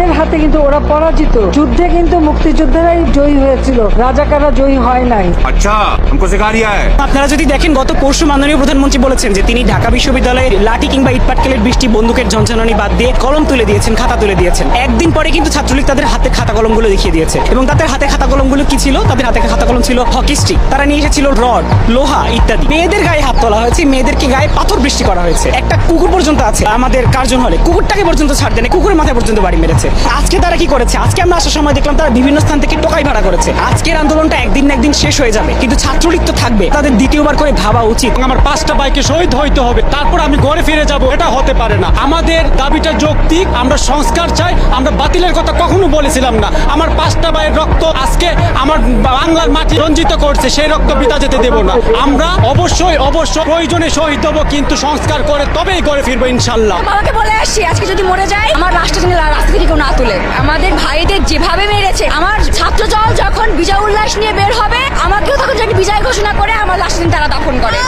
Go! তাদের হাতে কিন্তু ওরা পরাজিত যুদ্ধে কিন্তু মুক্তিযোদ্ধারাই জয়ী হয়েছিল রাজাকাররা জয়ী হয় নাই अच्छा हमको सिखा रिया है আপনারা যদি দেখেন গত পরশু মাননীয় প্রধানমন্ত্রী বলেছেন যে তিনি ঢাকা বিশ্ববিদ্যালয়ের লাঠি কিংবা ইটপাটকেলের বৃষ্টি বন্দুকের ঝঞ্ঝানি বাদ দিয়ে কলম তুলে দিয়েছেন খাতা তুলে দিয়েছেন একদিন পরে কিন্তু ছাত্রলীগ তাদের হাতে খাতা কলমগুলো দেখিয়ে দিয়েছে এবং তাদের হাতে খাতা কলমগুলো কি ছিল তাদের হাতে খাতা কলম ছিল হকি স্টিক তারা নিয়ে এসেছিল রড লোহা ইত্যাদি মেয়েদের গায়ে হাত তোলা হয়েছে মেয়েদেরকে গায়ে পাথর বৃষ্টি করা হয়েছে একটা কুকুর পর্যন্ত আছে আমাদের কার্জন হলে কুকুরটাকে পর্যন্ত ছাড় দেয় না, কুকুরের মাথায় পর্যন্ত বাড়ি মেরেছে আজকে তারা কি করেছে? আজকে আমরা আসার সময় দেখলাম তারা বিভিন্ন স্থান থেকে টোকাই ভাড়া করেছে। আজকের আন্দোলনটা একদিন না একদিন শেষ হয়ে যাবে। কিন্তু ছাত্রলীগ তো থাকবে। তাদের দ্বিতীয়বার করে ভাবা উচিত। আমার পাঁচটা বাইকে শহীদ হইতে হবে। তারপর আমি ঘরে ফিরে যাব। এটা হতে পারে না। আমাদের দাবিটা যৌক্তিক। আমরা সংস্কার চাই। আমরা বাতিলের কথা কখনো বলেছিলাম না। আমার পাঁচটা ভাইয়ের রক্ত আজকে আমার বাংলার মাটি রঞ্জিত করছে। সেই রক্ত পিতা যেতে দেব না। আমরা অবশ্যই অবশ্যই প্রয়োজনে শহীদ হব। কিন্তু সংস্কার করে তবেই ঘরে ফিরবো ইনশাল্লাহ। বলে আজকে যদি মরে যায় আমার রাষ্ট্র যেন রাস্তা থেকে কেউ না তুলে আমাদের ভাইদের যেভাবে মেরেছে, আমার ছাত্র দল যখন বিজয় উল্লাস নিয়ে বের হবে, আমাকেও তখন যদি বিজয় ঘোষণা করে আমার লাশ দিন তারা দাফন করে।